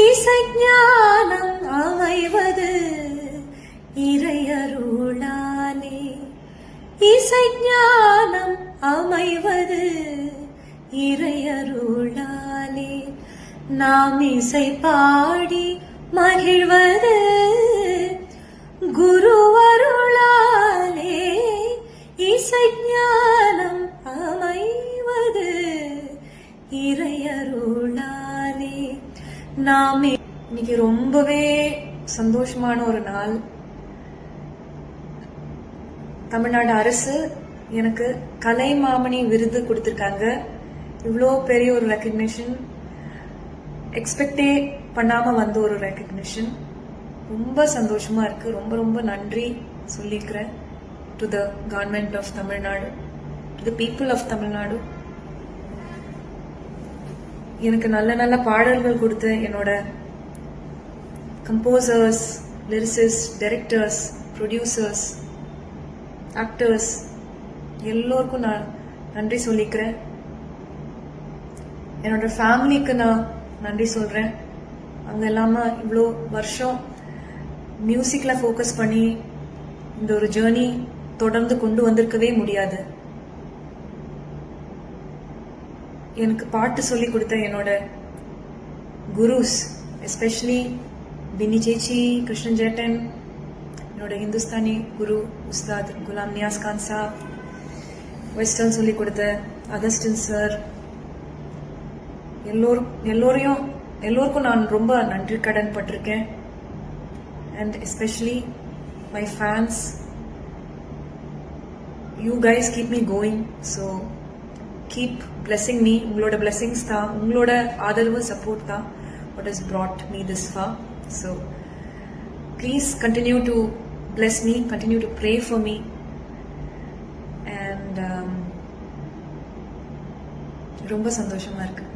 இசைஞானம் அமைவது இறையருளானே இசைஞானம் அமைவது இறையருளானே நாம் இசை பாடி நாம் இன்னைக்கு ரொம்பவே சந்தோஷமான ஒரு நாள். தமிழ்நாடு அரசு எனக்கு கலை மாமணி விருது கொடுத்துருக்காங்க. இவ்வளோ பெரிய ஒரு ரெக்கக்னிஷன் எக்ஸ்பெக்டே பண்ணாம வந்த ஒரு ரெக்கக்னிஷன் ரொம்ப சந்தோஷமா இருக்கு. ரொம்ப ரொம்ப நன்றி சொல்லிக்கிறேன் to the government of Tamil Nadu to the people of Tamil Nadu. எனக்கு நல்ல நல்ல பாடல்கள் கொடுத்த என்னோட composers lyricist directors producers actors எல்லோருக்கும் நான் நன்றி சொல்லிக்கிறேன். என்னோட ஃபேமிலிக்கு நான் நன்றி சொல்கிறேன் அங்கே இல்லாமல் இவ்வளோ வருஷம் மியூசிக்கில் ஃபோக்கஸ் பண்ணி இந்த ஒரு ஜேர்னி தொடர்ந்து கொண்டு வந்திருக்கவே முடியாது. எனக்கு பாட்டு சொல்லி கொடுத்த என்னோட குருஸ் எஸ்பெஷலி பின்னி சேச்சி கிருஷ்ணன் ஜேட்டன் என்னோட ஹிந்துஸ்தானி குரு உஸ்தாத் குலாம் நியாஸ் கான் சாப் வெஸ்டர்ன் சொல்லி கொடுத்த அகஸ்டின் சார். எல்லோரும் எல்லோரையும் எல்லோருக்கும் நான் ரொம்ப நன்றி கடன் பட்டிருக்கேன். And especially my fans you guys keep me going so keep blessing me உங்களோட பிளெஸிங்ஸ் தான் உங்களோட ஆதரவு சப்போர்ட் தான் what is brought me this far so please continue to bless me continue to pray for me and ரொம்ப சந்தோஷமாக இருக்குது